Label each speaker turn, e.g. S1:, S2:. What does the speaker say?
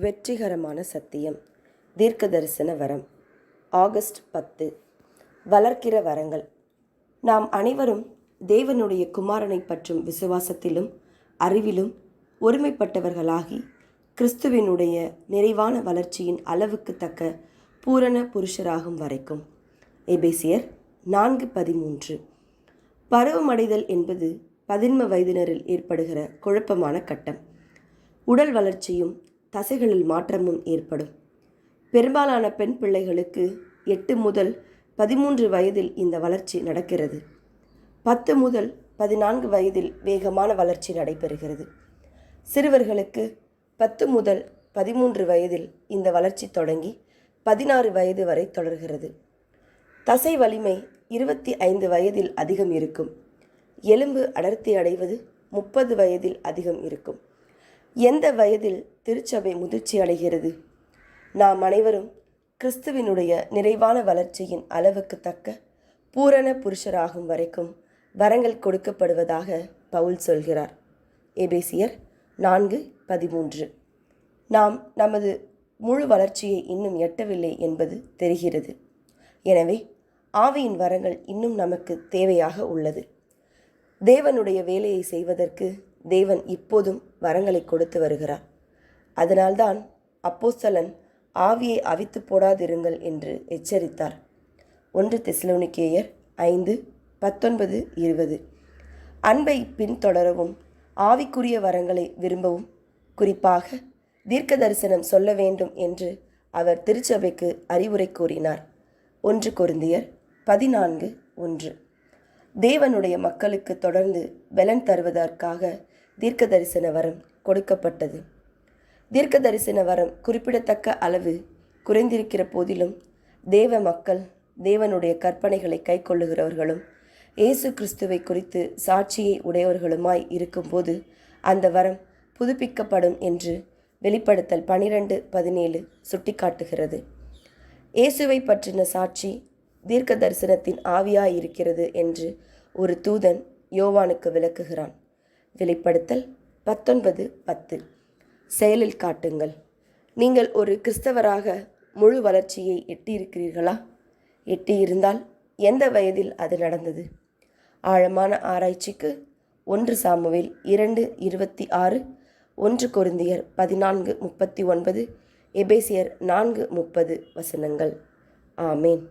S1: வெற்றிகரமான சத்தியம். தீர்க்க தரிசன வரம். ஆகஸ்ட் பத்து. வளர்க்கிற வரங்கள். நாம் அனைவரும் தேவனுடைய குமாரனை பற்றும் விசுவாசத்திலும் அறிவிலும் ஒருமைப்பட்டவர்களாகி கிறிஸ்துவினுடைய நிறைவான வளர்ச்சியின் அளவுக்கு தக்க பூரண புருஷராகும் வரைக்கும். எபேசியர் நான்கு பதிமூன்று. பருவமடைதல் என்பது பதின்ம வயதினரில் ஏற்படுகிற குழப்பமான கட்டம். உடல் வளர்ச்சியும் தசைகளில் மாற்றமும் ஏற்படும். பெரும்பாலான பெண் பிள்ளைகளுக்கு எட்டு முதல் பதிமூன்று வயதில் இந்த வளர்ச்சி நடக்கிறது. பத்து முதல் பதினான்கு வயதில் வேகமான வளர்ச்சி நடைபெறுகிறது. சிறுவர்களுக்கு பத்து முதல் பதிமூன்று வயதில் இந்த வளர்ச்சி தொடங்கி பதினாறு வயது வரை தொடர்கிறது. தசை வலிமை இருபத்தி ஐந்து வயதில் அதிகம் இருக்கும். எலும்பு அடர்த்தி அடைவது முப்பது வயதில் அதிகம் இருக்கும். எந்த வயதில் திருச்சபை முதிர்ச்சி அடைகிறது? நாம் அனைவரும் கிறிஸ்துவினுடைய நிறைவான வளர்ச்சியின் அளவுக்கு தக்க பூரண புருஷராகும் வரைக்கும் வரங்கள் கொடுக்கப்படுவதாக பவுல் சொல்கிறார். எபேசியர் நான்கு பதிமூன்று. நாம் நமது முழு வளர்ச்சியை இன்னும் எட்டவில்லை என்பது தெரிகிறது. எனவே ஆவியின் வரங்கள் இன்னும் நமக்கு தேவையாக உள்ளது. தேவனுடைய வேலையை செய்வதற்கு தேவன் இப்போதும் வரங்களை கொடுத்து வருகிறார். அதனால்தான் அப்போஸ்தலன் ஆவியை அவித்து போடாதிருங்கள் என்று எச்சரித்தார். ஒன்று தெஸ்லோனிக்கேயர் ஐந்து பத்தொன்பது இருபது. அன்பை பின்தொடரவும் ஆவிக்குரிய வரங்களை விரும்பவும் குறிப்பாக தீர்க்க தரிசனம் சொல்ல வேண்டும் என்று அவர் திருச்சபைக்கு அறிவுரை கூறினார். ஒன்று கொருந்தியர் பதினான்கு ஒன்று. தேவனுடைய மக்களுக்கு தொடர்ந்து பலன் தருவதற்காக தீர்க்க தரிசன வரம் கொடுக்கப்பட்டது. தீர்க்க தரிசன வரம் குறிப்பிடத்தக்க அளவு குறைந்திருக்கிற போதிலும் தேவ மக்கள் தேவனுடைய கற்பனைகளை கைக்கொள்ளுகிறவர்களும் இயேசு கிறிஸ்துவை குறித்து சாட்சியை உடையவர்களுமாய் இருக்கும்போது அந்த வரம் புதுப்பிக்கப்படும் என்று வெளிப்படுத்தல் பனிரெண்டு பதினேழு சுட்டிக்காட்டுகிறது. இயேசுவை பற்றின சாட்சி தீர்க்க தரிசனத்தின் ஆவியாய் இருக்கிறது என்று ஒரு தூதன் யோவானுக்கு விளக்குகிறான். வெளிப்படுத்தல் பத்தொன்பது பத்து. செயலில் காட்டுங்கள். நீங்கள் ஒரு கிறிஸ்தவராக முழு வளர்ச்சியை எட்டியிருக்கிறீர்களா? எட்டியிருந்தால் எந்த வயதில் அது நடந்தது? ஆழமான ஆராய்ச்சிக்கு ஒன்று சாமுவேல் இரண்டு இருபத்தி ஆறு ஒன்று கொருந்தியர் பதினான்கு முப்பத்தி ஒன்பது எபேசியர் நான்கு முப்பது வசனங்கள். ஆமேன்.